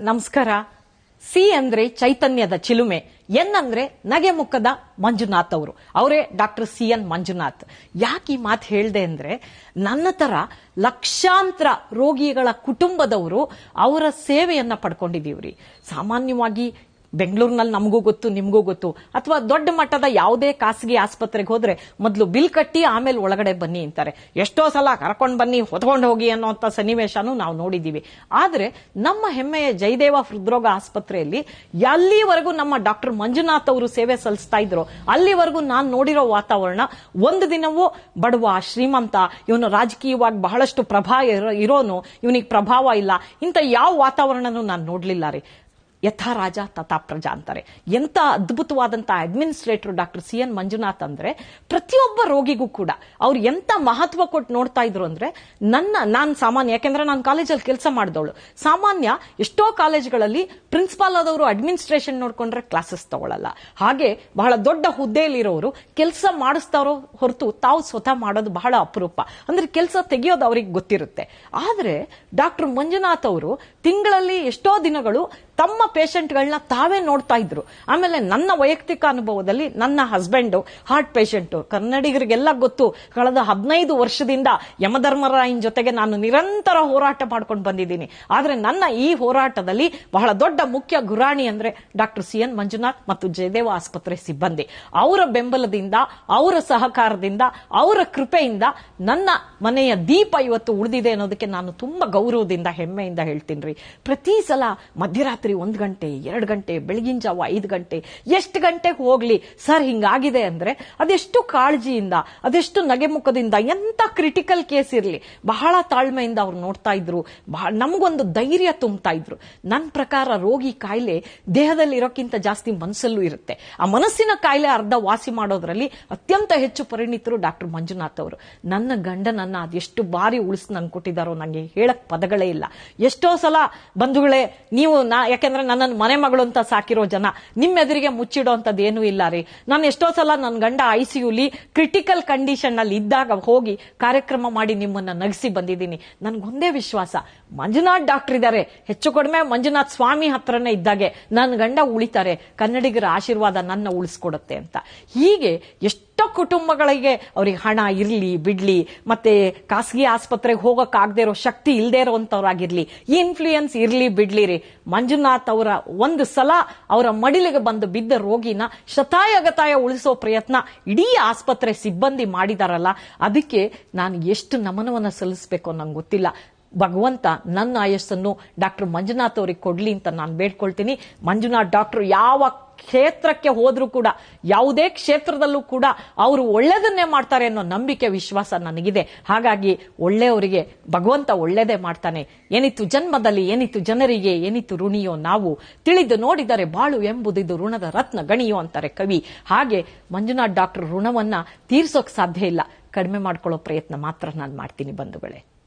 ನಮಸ್ಕಾರ. ಸಿ ಅಂದ್ರೆ ಚೈತನ್ಯದ ಚಿಲುಮೆ, ಎನ್ ಅಂದ್ರೆ ನಗೆ ಮುಖದ ಮಂಜುನಾಥ್ ಅವರು. ಅವರೇ ಡಾಕ್ಟರ್ ಸಿ ಎನ್ ಮಂಜುನಾಥ್. ಯಾಕೆ ಈ ಮಾತು ಹೇಳ್ದೆ ಅಂದ್ರೆ, ನನ್ನ ತರ ಲಕ್ಷಾಂತರ ರೋಗಿಗಳ ಕುಟುಂಬದವರು ಅವರ ಸೇವೆಯನ್ನ ಪಡ್ಕೊಂಡಿದೀವ್ರಿ ಸಾಮಾನ್ಯವಾಗಿ ಬೆಂಗಳೂರಿನಲ್ಲಿ ನಮಗೂ ಗೊತ್ತು, ನಿಮಗೂ ಗೊತ್ತು. ಅಥವಾ ದೊಡ್ಡ ಮಟ್ಟದ ಯಾವುದೇ ಖಾಸಗಿ ಆಸ್ಪತ್ರೆಗೆ ಹೋದ್ರೆ ಮೊದಲು ಬಿಲ್ ಕಟ್ಟಿ ಆಮೇಲೆ ಒಳಗಡೆ ಬನ್ನಿ ಅಂತಾರೆ. ಎಷ್ಟೋ ಸಲ ಕರ್ಕೊಂಡು ಬನ್ನಿ, ಹೊತ್ಕೊಂಡು ಹೋಗಿ ಅನ್ನೋಂಥ ಸನ್ನಿವೇಶನೂ ನಾವು ನೋಡಿದ್ದೀವಿ. ಆದರೆ ನಮ್ಮ ಹೆಮ್ಮೆಯ ಜಯದೇವ ಹೃದ್ರೋಗ ಆಸ್ಪತ್ರೆಯಲ್ಲಿ ಎಲ್ಲಿವರೆಗೂ ನಮ್ಮ ಡಾಕ್ಟರ್ ಮಂಜುನಾಥ್ ಅವರು ಸೇವೆ ಸಲ್ಲಿಸ್ತಾ ಇದ್ರು, ಅಲ್ಲಿವರೆಗೂ ನಾನು ನೋಡಿರೋ ವಾತಾವರಣ ಒಂದು ದಿನವೂ ಬಡವ, ಶ್ರೀಮಂತ, ಇವನು ರಾಜಕೀಯವಾಗಿ ಬಹಳಷ್ಟು ಪ್ರಭಾವ ಇರೋ- ಇರೋನು, ಇವನಿಗೆ ಪ್ರಭಾವ ಇಲ್ಲ. ಇಂಥ ಯಾವ ವಾತಾವರಣನೂ ನಾನು ನೋಡಲಿಲ್ಲ ರೀ. ಯಥಾ ರಾಜ ತಥಾ ಪ್ರಜಾ ಅಂತಾರೆ. ಎಂತ ಅದ್ಭುತವಾದಂತ administrator doctor C N Manjunath ಅಂದ್ರೆ ಪ್ರತಿಯೊಬ್ಬ ರೋಗಿಗೂ ಕೂಡ ಅವ್ರು ಎಂತ ಮಹತ್ವ ಕೊಟ್ಟು ನೋಡ್ತಾ ಇದ್ರು ಅಂದ್ರೆ ನನ್ನ, ನಾನು ಸಾಮಾನ್ಯ, ಯಾಕೆಂದ್ರೆ ನಾನು ಕಾಲೇಜಲ್ಲಿ ಕೆಲಸ ಮಾಡಿದವಳು. ಸಾಮಾನ್ಯ ಎಷ್ಟೋ ಕಾಲೇಜ್ಗಳಲ್ಲಿ ಪ್ರಿನ್ಸಿಪಾಲ್ ಆದವರು ಅಡ್ಮಿನಿಸ್ಟ್ರೇಷನ್ ನೋಡ್ಕೊಂಡ್ರೆ ಕ್ಲಾಸಸ್ ತಗೊಳ್ಳಲ್ಲ ಹಾಗೆ ಬಹಳ ದೊಡ್ಡ ಹುದ್ದೆಯಲ್ಲಿರೋರು ಕೆಲಸ ಮಾಡಿಸ್ತಾರೋ ಹೊರತು ತಾವು ಸ್ವತಃ ಮಾಡೋದು ಬಹಳ ಅಪರೂಪ. ಅಂದ್ರೆ ಕೆಲಸ ತೆಗೆಯೋದು ಅವ್ರಿಗೆ ಗೊತ್ತಿರುತ್ತೆ. ಆದ್ರೆ ಡಾಕ್ಟರ್ ಮಂಜುನಾಥ್ ಅವರು ತಿಂಗಳಲ್ಲಿ ಎಷ್ಟೋ ದಿನಗಳು ತಮ್ಮ ಪೇಷಂಟ್ಗಳನ್ನ ತಾವೇ ನೋಡ್ತಾ ಇದ್ರು. ಆಮೇಲೆ ನನ್ನ ವೈಯಕ್ತಿಕ ಅನುಭವದಲ್ಲಿ ನನ್ನ ಹಸ್ಬೆಂಡ್ ಹಾರ್ಟ್ ಪೇಷಂಟ್ ಕನ್ನಡಿಗರಿಗೆಲ್ಲ ಗೊತ್ತು, ಕಳೆದ ಹದಿನೈದು ವರ್ಷದಿಂದ ಯಮಧರ್ಮರಾಯನ್ ಜೊತೆಗೆ ನಾನು ನಿರಂತರ ಹೋರಾಟ ಮಾಡ್ಕೊಂಡು ಬಂದಿದ್ದೀನಿ. ಆದ್ರೆ ನನ್ನ ಈ ಹೋರಾಟದಲ್ಲಿ ಬಹಳ ದೊಡ್ಡ ಮುಖ್ಯ ಗುರಾಣಿ ಅಂದ್ರೆ ಡಾಕ್ಟರ್ ಸಿ ಎನ್ ಮಂಜುನಾಥ್ ಮತ್ತು ಜಯದೇವ ಆಸ್ಪತ್ರೆ ಸಿಬ್ಬಂದಿ. ಅವರ ಬೆಂಬಲದಿಂದ, ಅವರ ಸಹಕಾರದಿಂದ, ಅವರ ಕೃಪೆಯಿಂದ ನನ್ನ ಮನೆಯ ದೀಪ ಇವತ್ತು ಉಳಿದಿದೆ ಅನ್ನೋದಕ್ಕೆ ನಾನು ತುಂಬಾ ಗೌರವದಿಂದ, ಹೆಮ್ಮೆಯಿಂದ ಹೇಳ್ತೀನಿ ಪ್ರತಿ ಸಲ ಮಧ್ಯರಾತ್ರಿ ಒಂದ್ ಗಂಟೆ, ಎರಡು ಗಂಟೆ, ಬೆಳಗಿನ ಜಾವ ಐದು ಗಂಟೆ, ಎಷ್ಟು ಗಂಟೆಗೆ ಹೋಗ್ಲಿ? ಸರ್, ಹಿಂಗಾಗಿದೆ ಅಂದ್ರೆ ಅದೆಷ್ಟು ಕಾಳಜಿಯಿಂದ, ಅದೆಷ್ಟು ನಗೆಮುಖದಿಂದ, ಎಂತ ಕ್ರಿಟಿಕಲ್ ಕೇಸ್ ಇರಲಿ? ಬಹಳ ತಾಳ್ಮೆಯಿಂದ ಅವ್ರು ನೋಡ್ತಾ ಇದ್ರು. ನಮಗೊಂದು ಧೈರ್ಯ ತುಂಬ್ತಾ ಇದ್ರು. ನನ್ನ ಪ್ರಕಾರ ರೋಗಿ ಕಾಯಿಲೆ ದೇಹದಲ್ಲಿ ಇರೋಕ್ಕಿಂತ ಜಾಸ್ತಿ ಮನಸ್ಸಲ್ಲೂ ಇರುತ್ತೆ. ಆ ಮನಸ್ಸಿನ ಕಾಯಿಲೆ ಅರ್ಧ ವಾಸಿ ಮಾಡೋದ್ರಲ್ಲಿ ಅತ್ಯಂತ ಹೆಚ್ಚು ಪರಿಣಿತರು ಡಾಕ್ಟರ್ ಮಂಜುನಾಥ್ ಅವರು. ನನ್ನ ಗಂಡನನ್ನ ಅದೆಷ್ಟು ಬಾರಿ ಉಳಿಸ್ ನನ್ ಕೊಟ್ಟಿದ್ದಾರೋ ನಂಗೆ ಹೇಳಕ್ ಪದಗಳೇ ಇಲ್ಲ. ಎಷ್ಟೋ ಸಲ ಬಂಧುಗಳೇ, ನೀವು ನಾ, ಯಾಕೆಂದ್ರೆ ನನ್ನನ್ನು ಮನೆ ಮಗಳು ಅಂತ ಸಾಕಿರೋ ಜನ ನಿಮ್ಮ ಎದುರಿಗೆ ಮುಚ್ಚಿಡೋ ಅಂತದ್ದು ಏನೂ ಇಲ್ಲ ರೀ. ನಾನು ಎಷ್ಟೋ ಸಲ ನನ್ನ ಗಂಡ ಐ ಸಿ ಯುಲಿ ಕ್ರಿಟಿಕಲ್ ಕಂಡೀಷನ್ನಲ್ಲಿ ಇದ್ದಾಗ ಹೋಗಿ ಕಾರ್ಯಕ್ರಮ ಮಾಡಿ ನಿಮ್ಮನ್ನ ನಗಿಸಿ ಬಂದಿದ್ದೀನಿ. ನನ್ಗೊಂದೇ ವಿಶ್ವಾಸ. ಮಂಜುನಾಥ್ ಡಾಕ್ಟರ್ ಇದ್ದಾರೆ ಹೆಚ್ಚು ಕಡಿಮೆ ಮಂಜುನಾಥ್ ಸ್ವಾಮಿ ಹತ್ರನೇ ಇದ್ದಾಗೆ ನನ್ನ ಗಂಡ ಉಳಿತಾರೆ. ಕನ್ನಡಿಗರ ಆಶೀರ್ವಾದ ನನ್ನ ಉಳಿಸ್ಕೊಡುತ್ತೆ ಅಂತ. ಹೀಗೆ ಎಷ್ಟೋ ಕುಟುಂಬಗಳಿಗೆ ಅವ್ರಿಗೆ ಹಣ ಇರಲಿ, ಬಿಡ್ಲಿ, ಮತ್ತೆ ಖಾಸಗಿ ಆಸ್ಪತ್ರೆಗೆ ಹೋಗೋಕ್ಕಾಗದೇ ಇರೋ ಶಕ್ತಿ ಇಲ್ಲದೆ ಇರೋಂಥವ್ರಾಗಿರ್ಲಿ ಇನ್ಫ್ಲೂಯೆನ್ಸ್ ಇರಲಿ, ಬಿಡ್ಲಿ ರೀ. ಮಂಜುನಾಥ್ ಅವರ ಒಂದು ಸಲ ಅವರ ಮಡಿಲಿಗೆ ಬಂದು ಬಿದ್ದ ರೋಗಿನ ಶತಾಯಗತಾಯ ಉಳಿಸೋ ಪ್ರಯತ್ನ ಇಡೀ ಆಸ್ಪತ್ರೆ ಸಿಬ್ಬಂದಿ ಮಾಡಿದಾರಲ್ಲ, ಅದಕ್ಕೆ ನಾನು ಎಷ್ಟು ನಮನವನ್ನ ಸಲ್ಲಿಸಬೇಕು ನಂಗೆ ಗೊತ್ತಿಲ್ಲ. ಭಗವಂತ ನನ್ನ ಆಯಸ್ಸನ್ನು ಡಾಕ್ಟರ್ ಮಂಜುನಾಥ್ ಅವ್ರಿಗೆ ಕೊಡ್ಲಿ ಅಂತ ನಾನು ಬೇಡ್ಕೊಳ್ತೀನಿ. ಮಂಜುನಾಥ್ ಡಾಕ್ಟರ್ ಯಾವ ಕ್ಷೇತ್ರಕ್ಕೆ ಹೋದರೂ ಕೂಡ, ಯಾವುದೇ ಕ್ಷೇತ್ರದಲ್ಲೂ ಕೂಡ ಅವರು ಒಳ್ಳೆಯದನ್ನೇ ಮಾಡ್ತಾರೆ ಅನ್ನೋ ನಂಬಿಕೆ, ವಿಶ್ವಾಸ ನನಗಿದೆ. ಹಾಗಾಗಿ ಒಳ್ಳೆಯವರಿಗೆ, ಭಗವಂತ ಒಳ್ಳೆಯದೇ ಮಾಡ್ತಾನೆ. ಏನಿತ್ತು ಜನ್ಮದಲ್ಲಿ, ಏನಿತ್ತು ಜನರಿಗೆ, ಏನಿತ್ತು ಋಣಿಯೋ ನಾವು ತಿಳಿದು ನೋಡಿದರೆ ಬಾಳು ಎಂಬುದಿದು ಋಣದ ರತ್ನ, ಗಣಿಯೋ ಅಂತಾರೆ ಕವಿ. ಹಾಗೆ ಮಂಜುನಾಥ್ ಡಾಕ್ಟರ್ ಋಣವನ್ನ ತೀರ್ಸೋಕ್ ಸಾಧ್ಯ ಇಲ್ಲ. ಕಡಿಮೆ ಮಾಡ್ಕೊಳ್ಳೋ ಪ್ರಯತ್ನ ಮಾತ್ರ ನಾನು ಮಾಡ್ತೀನಿ ಬಂಧುಗಳೇ.